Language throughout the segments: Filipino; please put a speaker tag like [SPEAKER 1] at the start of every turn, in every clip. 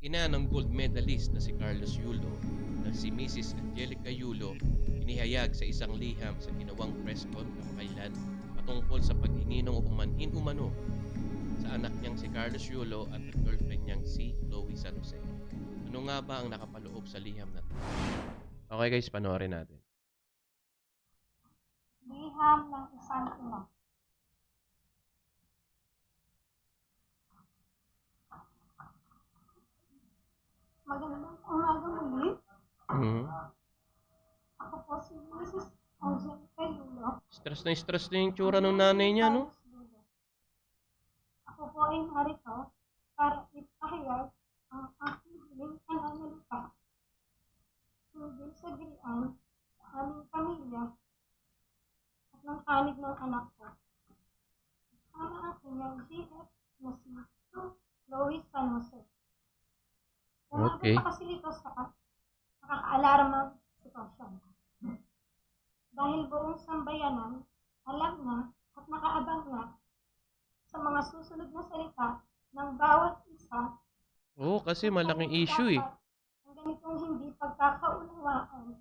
[SPEAKER 1] Ina ng gold medalist na si Carlos Yulo na si Mrs. Angelica Yulo inihayag sa isang liham sa ginawang press con kamakailan patungkol sa paghingi ng umanhin umano sa anak niyang si Carlos Yulo at ang girlfriend niyang si Chloe San Jose. Ano nga ba ang nakapaloob sa liham na to? Okay guys, panoorin natin.
[SPEAKER 2] Liham ng isang ina. Magandang umaga muli.
[SPEAKER 1] Mhm.
[SPEAKER 2] Ako po si Mrs. Angelica Yulo.
[SPEAKER 1] Stress na stress na yung tsura ng nanay niya, no?
[SPEAKER 2] Ako po ay narito para ipahayag ang aking huling pananalita tungkol sa gilian sa aming pamilya at ng panig ng anak ko. Kasama ang kanyang GF na si Lois San Jose.
[SPEAKER 1] Okay.
[SPEAKER 2] Umaga pa kasi ito sa nakakaalarmang sitwasyon. Dahil buong sambayanan, alam na at nakaabang na sa mga susunod na salita ng bawat isa
[SPEAKER 1] Oo, kasi malaking issue eh.
[SPEAKER 2] ang ganitong hindi pagkakaunawaan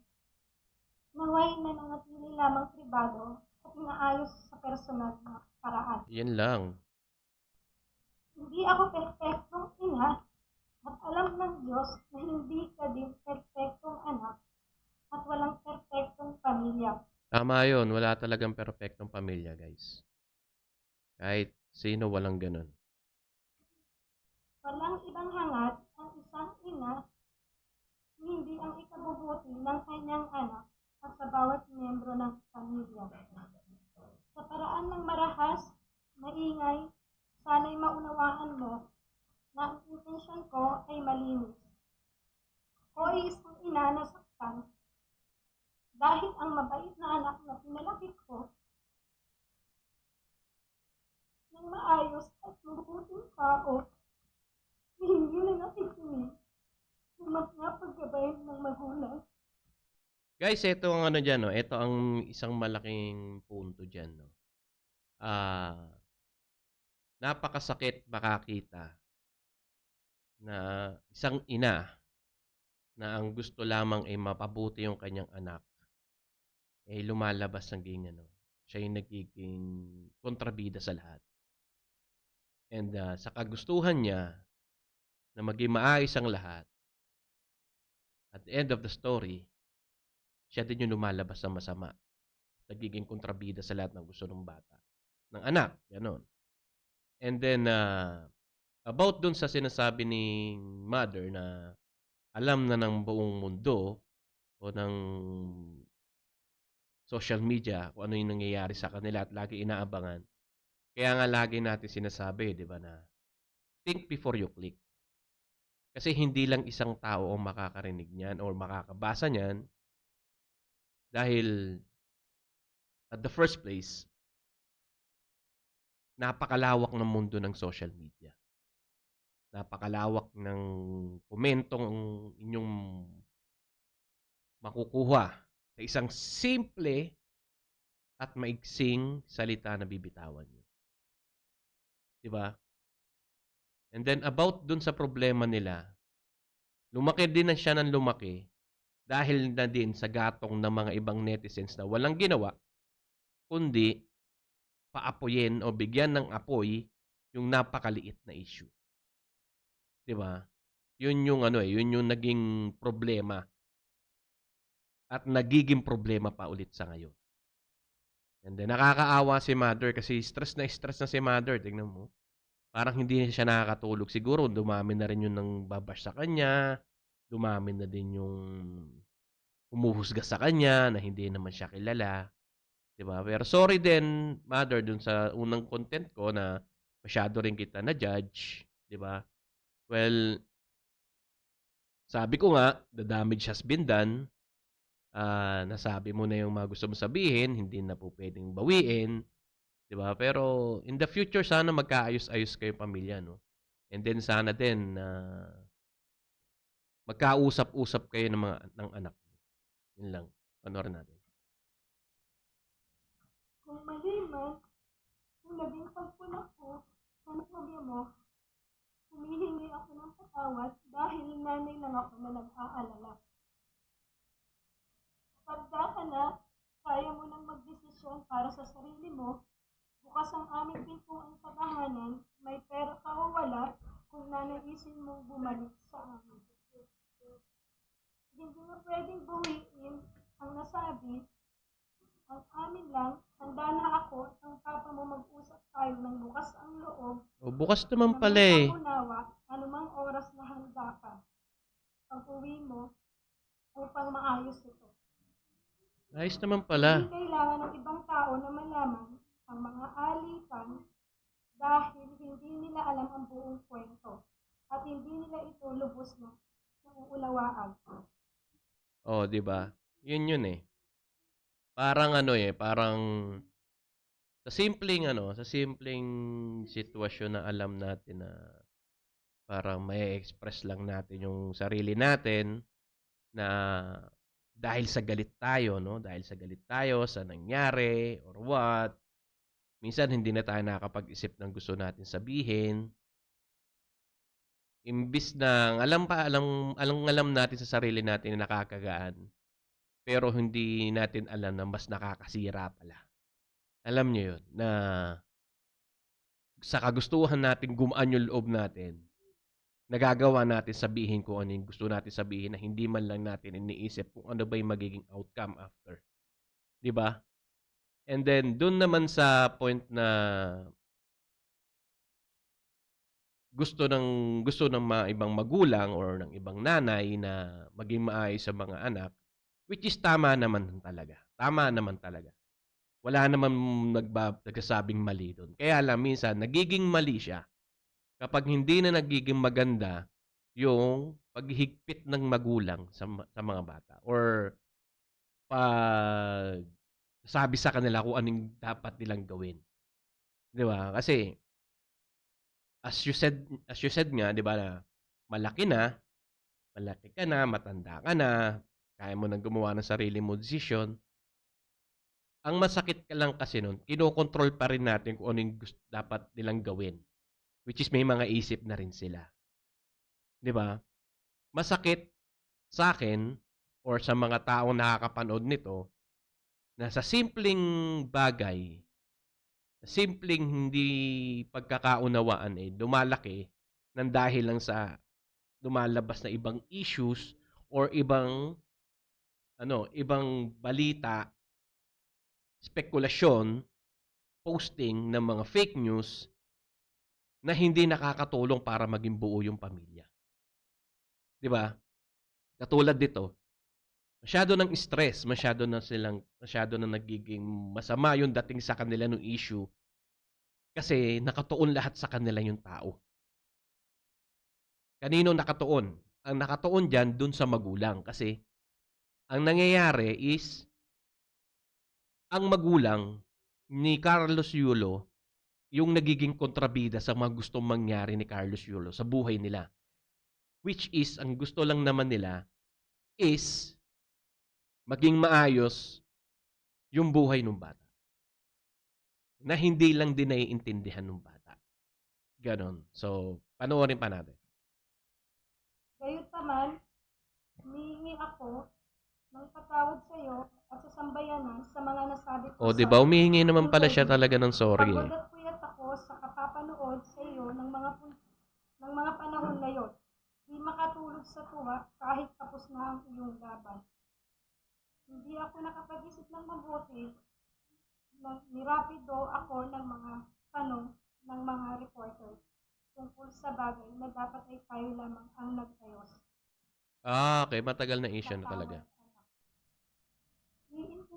[SPEAKER 2] naway na nanatili lamang pribado at inaayos sa personal na paraan.
[SPEAKER 1] Yan lang.
[SPEAKER 2] Hindi ako perfectong ina
[SPEAKER 1] Tama yon, wala talagang perfectong pamilya, guys. Kahit sino walang ganun.
[SPEAKER 2] Walang ibang hangat ang isang ina hindi ang ikabubuti ng kanyang anak at sa bawat miyembro ng pamilya. Sa paraan ng marahas, maingay, sana'y maunawaan mo na ang intensyon ko ay malinis. Ako ay isang ina na saktan dahil ang mabait na anak na pinalaki ko ng maayos at mabuting tao hindi na nakikinig sumat nga paggabay ng magulang.
[SPEAKER 1] Guys, ito ang ano dyan, no? Ito ang isang malaking punto dyan, no? Ah, napakasakit makakita na isang ina na ang gusto lamang ay mapabuti yung kanyang anak ay lumalabas ng ganyan, no? Siya yung nagiging kontrabida sa lahat. And ah, sa kagustuhan niya na maging maayos ang lahat, at the end of the story, siya din yung lumalabas sa masama. Nagiging kontrabida sa lahat ng gusto ng bata. Ng anak, gano'n. And then, uh, about dun sa sinasabi ni mother na alam na ng buong mundo o ng social media kung ano yung nangyayari sa kanila at lagi inaabangan. Kaya nga lagi natin sinasabi, di ba, na think before you click. Kasi hindi lang isang tao ang makakarinig niyan or makakabasa niyan dahil at the first place, napakalawak ng mundo ng social media. Napakalawak ng komentong inyong makukuha sa isang simple at maiksing salita na bibitawan nyo. Di ba? And then about dun sa problema nila, lumaki din na siya ng lumaki dahil na din sa gatong ng mga ibang netizens na walang ginawa, kundi paapoyin o bigyan ng apoy yung napakaliit na issue. 'Di ba? Yun yung ano eh, yun yung naging problema. At nagiging problema pa ulit sa ngayon. And then nakakaawa si mother kasi stress na stress na si mother, tingnan mo. Parang hindi na siya nakakatulog. Siguro dumami na rin yung nang babash sa kanya. Dumami na din yung humuhusga sa kanya na hindi naman siya kilala. 'Di ba? Pero sorry din, mother, dun sa unang content ko na masyado rin kita na judge, 'di ba? Well, sabi ko nga, the damage has been done. Ah, nasabi mo na yung mga gusto mo sabihin, hindi na po pwedeng bawiin. 'Di ba? Pero in the future sana magkaayos-ayos kayo pamilya, no? And then sana din na magkausap-usap kayo ng mga ng anak. Yun lang. Panoorin natin.
[SPEAKER 2] Kung mali man, kung naging pagpuna ko sa nobya mo, humihingi ako ng patawad dahil nanay lang ako na nag-aalala. Ka na, kaya mo nang magdesisyon para sa sarili mo. Bukas ang aming pintuan sa tahanan, may pera ka o wala, kung nanaisin mong bumalik sa amin. Hindi mo pwedeng buwiin ang nasabi, ang amin lang, handa na ako at ang papa mo mag-usap tayo ng bukas ang loob
[SPEAKER 1] O, bukas naman
[SPEAKER 2] na
[SPEAKER 1] pala eh.
[SPEAKER 2] pangunawa, anumang oras na handa ka. Pag uwi mo, upang maayos ito.
[SPEAKER 1] Ayos naman pala.
[SPEAKER 2] Hindi kailangan ng ibang tao na malaman ang mga alitan dahil hindi nila alam ang buong kwento at hindi nila ito lubos na nauunawaan.
[SPEAKER 1] Oh, 'di ba? 'Yun 'yun eh. Parang ano eh, parang sa simpleng ano, sa simpleng sitwasyon na alam natin na parang may express lang natin yung sarili natin na dahil sa galit tayo, no? Dahil sa galit tayo sa nangyari or what. Minsan hindi na tayo nakakapag-isip ng gusto natin sabihin. Imbis na alam pa alam alam alam natin sa sarili natin na nakakagaan. Pero hindi natin alam na mas nakakasira pala. Alam niyo 'yun na sa kagustuhan natin gumaan yung loob natin. Nagagawa natin sabihin kung ano yung gusto natin sabihin na hindi man lang natin iniisip kung ano ba yung magiging outcome after. 'Di ba? And then doon naman sa point na gusto ng gusto ng mga ibang magulang or ng ibang nanay na maging maayos sa mga anak, which is tama naman talaga. Tama naman talaga. Wala naman nagba, nagsasabing mali doon. Kaya lang minsan nagiging mali siya kapag hindi na nagiging maganda yung paghigpit ng magulang sa, sa mga bata or pag sabi sa kanila kung anong dapat nilang gawin. 'Di ba? Kasi as you said as you said nga, 'di ba, na malaki na, malaki ka na, matanda ka na, kaya mo nang gumawa ng sarili mo desisyon. Ang masakit ka lang kasi nun, kinokontrol pa rin natin kung ano yung gusto, dapat nilang gawin. Which is may mga isip na rin sila. 'Di ba? Masakit sa akin or sa mga taong nakakapanood nito na sa simpleng bagay, simpleng hindi pagkakaunawaan eh, dumalaki ng dahil lang sa lumalabas na ibang issues or ibang ano, ibang balita, spekulasyon, posting ng mga fake news na hindi nakakatulong para maging buo yung pamilya. 'Di ba? Katulad dito, masyado ng stress, masyado na silang masyado na nagiging masama yung dating sa kanila ng issue kasi nakatuon lahat sa kanila yung tao. Kanino nakatuon? Ang nakatuon diyan dun sa magulang kasi ang nangyayari is ang magulang ni Carlos Yulo yung nagiging kontrabida sa mga gustong mangyari ni Carlos Yulo sa buhay nila. Which is, ang gusto lang naman nila is maging maayos yung buhay ng bata. Na hindi lang din naiintindihan ng bata. Ganon. So, panoorin pa natin.
[SPEAKER 2] Gayunpaman, humihingi ako ng patawad sa iyo at sa sambayanan sa mga nasabi ko
[SPEAKER 1] O, di ba? Humihingi naman pala siya talaga ng sorry.
[SPEAKER 2] Pagod at puyat ako sa kapapanood sa iyo ng mga pun- ng mga panahon na yon. Di makatulog sa tuwa kahit tapos na ang iyong laban. Hindi ako nakapag-isip ng mabuti. Nang nirapido ako ng mga tanong ng mga reporter tungkol sa bagay na dapat ay tayo lamang ang nagayos.
[SPEAKER 1] Ah, okay. Matagal na issue na talaga.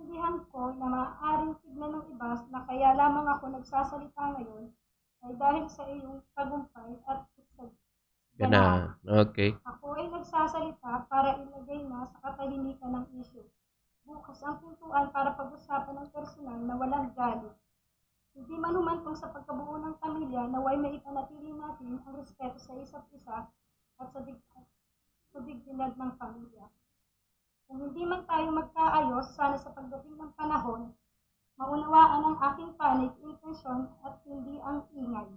[SPEAKER 2] Iintindihan ko na maaaring tignan ng iba na kaya lamang ako nagsasalita ngayon ay dahil sa iyong tagumpay at sa
[SPEAKER 1] Gana. Okay.
[SPEAKER 2] Ako ay nagsasalita para ilagay na sa katahimikan ng issue. Bukas ang pintuan para pag-usapan ng personal na walang galit. Hindi manuman kung sa pagkabuo ng pamilya naway may ipanatili natin ang respeto sa isa't isa at sa, dig sa dignidad ng pamilya. Kung hindi man tayo magkaayos, sana sa pagdating ng panahon, maunawaan ang aking panig, intensyon at hindi ang ingay.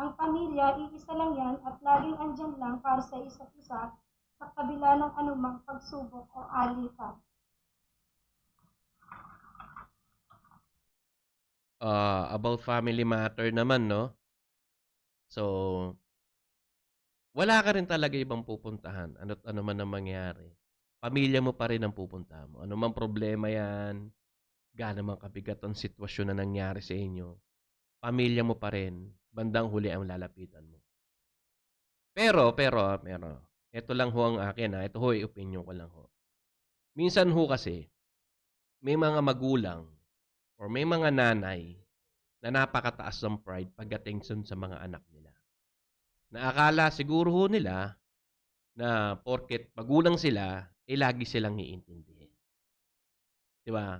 [SPEAKER 2] Ang pamilya, iisa lang yan at laging andyan lang para sa isa't isa sa kabila ng anumang pagsubok o alikan.
[SPEAKER 1] Ah, about family matter naman, no? So, wala ka rin talaga ibang pupuntahan. Ano't ano man ang mangyari. Pamilya mo pa rin ang pupuntahan mo. Ano man problema yan, gaano man kabigat ang sitwasyon na nangyari sa inyo, pamilya mo pa rin, bandang huli ang lalapitan mo. Pero, pero, pero, ito lang ho ang akin ha, ito ho opinion ko lang ho. Minsan ho kasi, may mga magulang or may mga nanay na napakataas ng pride pagdating sa mga anak nila. Naakala siguro ho nila na porket magulang sila, eh lagi silang iintindihin. Di ba?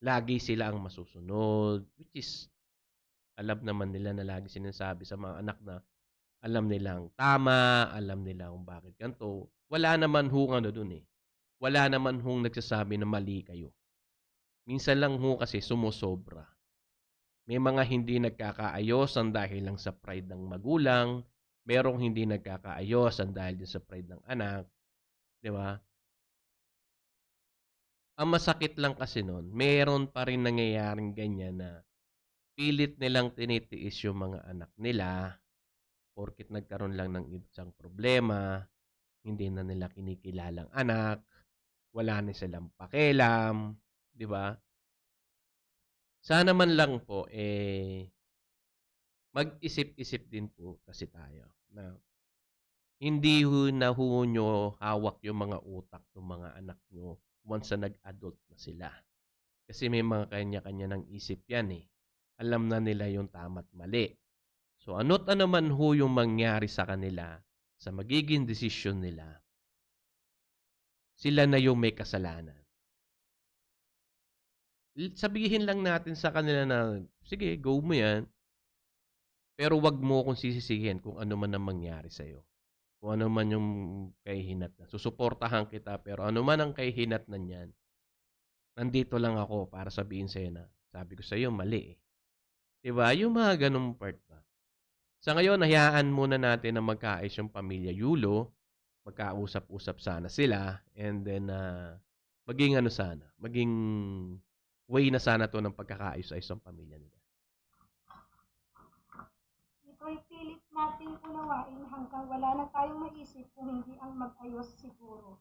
[SPEAKER 1] Lagi sila ang masusunod, which is, alam naman nila na lagi sinasabi sa mga anak na alam nilang tama, alam nila kung bakit ganito. Wala naman hong ano dun eh. Wala naman hong nagsasabi na mali kayo. Minsan lang ho kasi sumusobra. May mga hindi nagkakaayos ang dahil lang sa pride ng magulang. Merong hindi nagkakaayos ang dahil din sa pride ng anak. Di ba? Ang masakit lang kasi nun, meron pa rin nangyayaring ganyan na pilit nilang tinitiis yung mga anak nila porkit nagkaroon lang ng isang problema, hindi na nila kinikilalang anak, wala na silang pakialam, di ba? Sana man lang po, eh, mag-isip-isip din po kasi tayo na hindi ho na ho nyo hawak yung mga utak ng mga anak nyo once na nag-adult na sila. Kasi may mga kanya-kanya ng isip yan eh. Alam na nila yung tama't mali. So ano't ano man ho yung mangyari sa kanila sa magiging desisyon nila, sila na yung may kasalanan. Sabihin lang natin sa kanila na, sige, go mo yan. Pero wag mo akong sisisihin kung ano man ang mangyari sa'yo. Kung ano man yung kahihinat na. Susuportahan kita, pero ano man ang kahihinat na niyan, nandito lang ako para sabihin sa'yo na, sabi ko sa'yo, mali eh. Diba? Yung mga ganong part ba? Sa ngayon, hayaan muna natin na magkaayos yung pamilya Yulo. Magkausap-usap sana sila. And then, ah, maging ano sana, maging way na sana to ng pagkakaayos-ayos ng pamilya nila.
[SPEAKER 2] Ito'y pilit nating unawain hanggang wala na tayong maisip kung hindi ang mag-ayos siguro.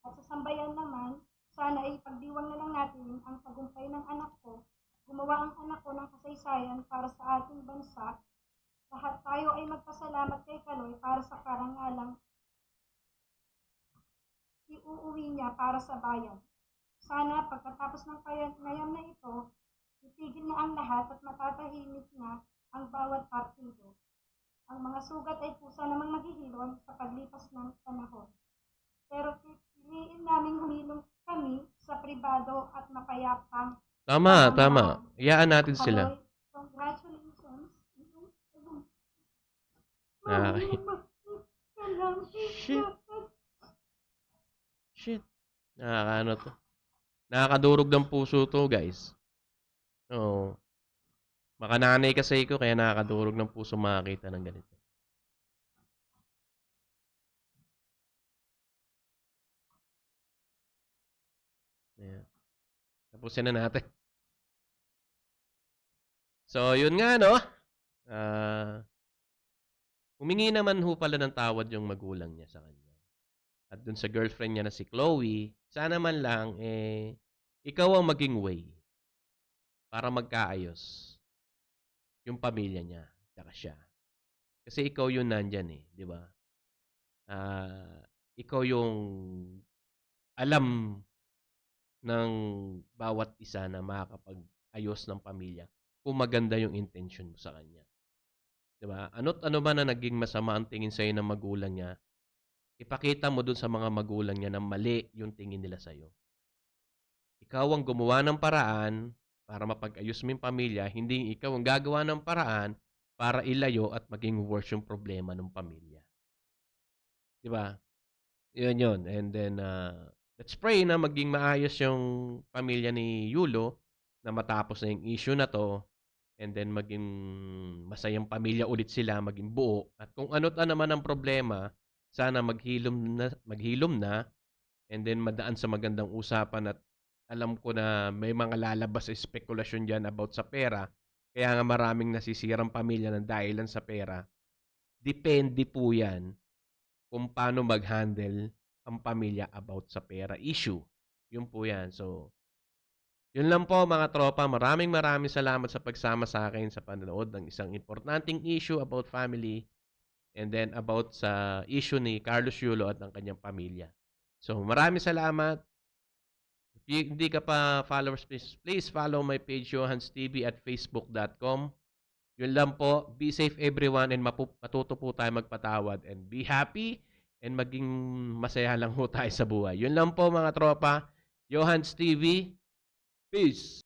[SPEAKER 2] At sa sambayan naman, sana ay pagdiwang na lang natin ang tagumpay ng anak ko, gumawa ang anak ko ng kasaysayan para sa ating bansa. Lahat tayo ay magpasalamat kay Kaloy para sa karangalang iuuwi niya para sa bayan. Sana pagkatapos ng panayam na ito, itigil na ang lahat at matatahimik na ang bawat partido. Ang mga sugat ay kusa namang maghihilom sa paglipas ng panahon. Pero pipiliin naming humilong kami sa pribado at mapayapang
[SPEAKER 1] Tama, tama. Iyaan natin sila.
[SPEAKER 2] Congratulations. Mamamatid
[SPEAKER 1] Shit. Shit. Nakakaano to. Nakakadurog ng puso to, guys. Oo. Makananay kasi ko, kaya nakakadurog ng puso makakita ng ganito. Ayan. Tapusin na natin. So, yun nga, no? Ah... Humingi naman ho pala ng tawad yung magulang niya sa kanya. At dun sa girlfriend niya na si Chloe, sana man lang, eh, ikaw ang maging way para magkaayos yung pamilya niya, tsaka siya. Kasi ikaw yung nandyan eh, di ba? Ah, ikaw yung alam ng bawat isa na makakapag-ayos ng pamilya kung maganda yung intention mo sa kanya. 'Di ba? Ano't ano man na naging masama ang tingin sa'yo ng magulang niya, ipakita mo dun sa mga magulang niya na mali yung tingin nila sa'yo. Ikaw ang gumawa ng paraan para mapag-ayos mo yung pamilya, hindi ikaw ang gagawa ng paraan para ilayo at maging worse yung problema ng pamilya. 'Di ba? Yun yun. And then, uh, let's pray na maging maayos yung pamilya ni Yulo na matapos na yung issue na to and then maging masayang pamilya ulit sila, maging buo. At kung ano't ano man ang problema sana maghilom na, maghilom na and then madaan sa magandang usapan at alam ko na may mga lalabas na spekulasyon dyan about sa pera. Kaya nga maraming nasisirang pamilya ng dahilan sa pera. Depende po yan kung paano mag-handle ang pamilya about sa pera issue. Yun po yan. So, yun lang po mga tropa. Maraming maraming salamat sa pagsama sa akin sa panonood ng isang importanteng issue about family and then about sa issue ni Carlos Yulo at ng kanyang pamilya. So, maraming salamat. Hindi ka pa followers, please, please follow my page, Johans TV at facebook.com. Yun lang po. Be safe everyone and matuto po tayo magpatawad and be happy and maging masaya lang po tayo sa buhay. Yun lang po mga tropa. Johans TV. Peace!